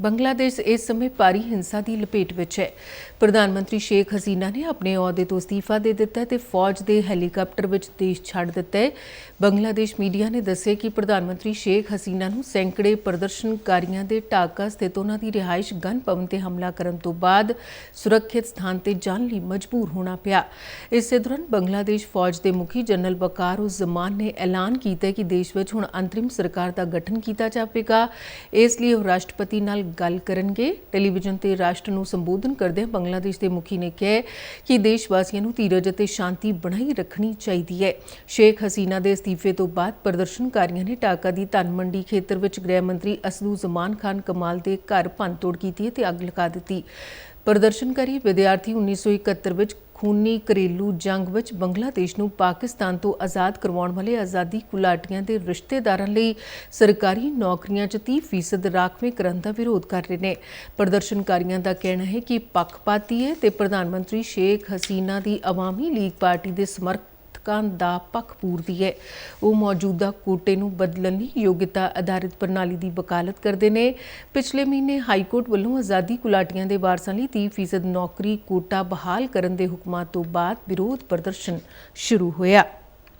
ਬੰਗਲਾਦੇਸ਼ ਇਸ ਸਮੇਂ ਭਾਰੀ ਹਿੰਸਾ ਦੀ ਲਪੇਟ ਵਿੱਚ ਹੈ। ਪ੍ਰਧਾਨ ਮੰਤਰੀ ਸ਼ੇਖ ਹਸੀਨਾ ਨੇ ਆਪਣੇ ਅਹੁਦੇ ਤੋਂ ਅਸਤੀਫਾ ਦੇ ਦਿੱਤਾ ਹੈ ਤੇ ਫੌਜ ਦੇ ਹੈਲੀਕਾਪਟਰ ਵਿੱਚ ਦੇਸ਼ ਛੱਡ ਦਿੱਤਾ ਹੈ। ਬੰਗਲਾਦੇਸ਼ ਮੀਡੀਆ ਨੇ ਦੱਸਿਆ ਕਿ ਪ੍ਰਧਾਨ ਮੰਤਰੀ ਸ਼ੇਖ ਹਸੀਨਾ ਨੂੰ ਸੈਂਕੜੇ ਪ੍ਰਦਰਸ਼ਨਕਾਰੀਆਂ ਦੇ ਢਾਕਾ ਸਥਿਤ ਉਹਨਾਂ ਦੀ ਰਿਹਾਇਸ਼ ਗਨ ਭਵਨ ਤੇ ਹਮਲਾ ਕਰਨ ਤੋਂ ਬਾਅਦ ਸੁਰੱਖਿਅਤ ਸਥਾਨ ਤੇ ਜਾਣ ਲਈ ਮਜਬੂਰ ਹੋਣਾ ਪਿਆ। ਇਸੇ ਦੌਰਾਨ ਬੰਗਲਾਦੇਸ਼ ਫੌਜ ਦੇ ਮੁਖੀ ਜਨਰਲ ਬਕਾਰ ਉਸ ਜ਼ਮਾਨ ਨੇ ਐਲਾਨ ਕੀਤਾ ਕਿ ਦੇਸ਼ ਵਿੱਚ ਹੁਣ ਅੰਤਰਿਮ ਸਰਕਾਰ ਦਾ ਗਠਨ ਕੀਤਾ ਜਾਵੇਗਾ। ਇਸ ਲਈ ਉਹ ਰਾਸ਼ਟਰਪਤੀ ਨਾਲ ਗੱਲ ਕਰਨਗੇ। ਟੈਲੀਵਿਜ਼ਨ ਤੇ ਰਾਸ਼ਟਰ ਨੂੰ ਸੰਬੋਧਨ ਕਰਦਿਆਂ ਬੰਗਲਾਦੇਸ਼ ਦੇ ਮੁਖੀ ਨੇ ਕਿਹਾ ਕਿ ਦੇਸ਼ ਵਾਸੀਆਂ ਨੂੰ ਧੀਰਜ ਅਤੇ ਸ਼ਾਂਤੀ ਬਣਾਈ ਰੱਖਣੀ ਚਾਹੀਦੀ ਹੈ। ਸ਼ੇਖ ਹਸੀਨਾ ਦੇ ਅਸਤੀਫੇ ਤੋਂ ਬਾਅਦ ਪ੍ਰਦਰਸ਼ਨਕਾਰੀਆਂ ਨੇ ਢਾਕਾ ਦੀ ਧਨ ਮੰਡੀ ਖੇਤਰ ਵਿੱਚ ਗ੍ਰਹਿ ਮੰਤਰੀ ਅਸਦੂ ਜ਼ਮਾਨ ਖਾਨ ਕਮਾਲ ਦੇ ਘਰ ਭੰਨਤੋੜ ਕੀਤੀ ਹੈ ਤੇ ਅੱਗ ਲਗਾ ਦਿੱਤੀ। ਪ੍ਰਦਰਸ਼ਨਕਾਰੀ ਵਿਦਿਆਰਥੀ 1971 ਵਿੱਚ ਖੂਨੀ ਘਰੇਲੂ ਜੰਗ ਵਿੱਚ ਬੰਗਲਾਦੇਸ਼ ਨੂੰ ਪਾਕਿਸਤਾਨ ਤੋਂ ਆਜ਼ਾਦ ਕਰਵਾਉਣ ਵਾਲੇ ਆਜ਼ਾਦੀ ਕੁਲਾਟੀਆਂ ਦੇ ਰਿਸ਼ਤੇਦਾਰਾਂ ਲਈ ਸਰਕਾਰੀ ਨੌਕਰੀਆਂ 'ਚ 30% ਰਾਖਵੇਂ ਕਰਨ ਦਾ ਵਿਰੋਧ ਕਰ ਰਹੇ ਨੇ। ਪ੍ਰਦਰਸ਼ਨਕਾਰੀਆਂ ਦਾ ਕਹਿਣਾ ਹੈ ਕਿ ਪੱਖਪਾਤੀ ਹੈ ਤੇ ਪ੍ਰਧਾਨ ਮੰਤਰੀ ਸ਼ੇਖ ਹਸੀਨਾ ਦੀ ਆਵਾਮੀ ਲੀਗ ਪਾਰਟੀ ਦੇ ਸਮਰਥਕਾਂ ਦਾ ਪੱਖ ਪੂਰਦੀ ਹੈ। ਉਹ ਮੌਜੂਦਾ ਕੋਟੇ ਨੂੰ ਬਦਲਣ ਲਈ ਯੋਗਤਾ ਆਧਾਰਿਤ ਪ੍ਰਣਾਲੀ ਦੀ ਵਕਾਲਤ ਕਰਦੇ ਨੇ। ਪਿਛਲੇ ਮਹੀਨੇ ਹਾਈ ਕੋਰਟ ਵੱਲੋਂ ਆਜ਼ਾਦੀ ਕੁਲਾਟੀਆਂ ਦੇ ਵਾਰਸਾਂ ਲਈ 30% ਨੌਕਰੀ ਕੋਟਾ ਬਹਾਲ ਕਰਨ ਦੇ ਹੁਕਮਾਂ ਤੋਂ ਬਾਅਦ ਵਿਰੋਧ ਪ੍ਰਦਰਸ਼ਨ ਸ਼ੁਰੂ ਹੋਇਆ।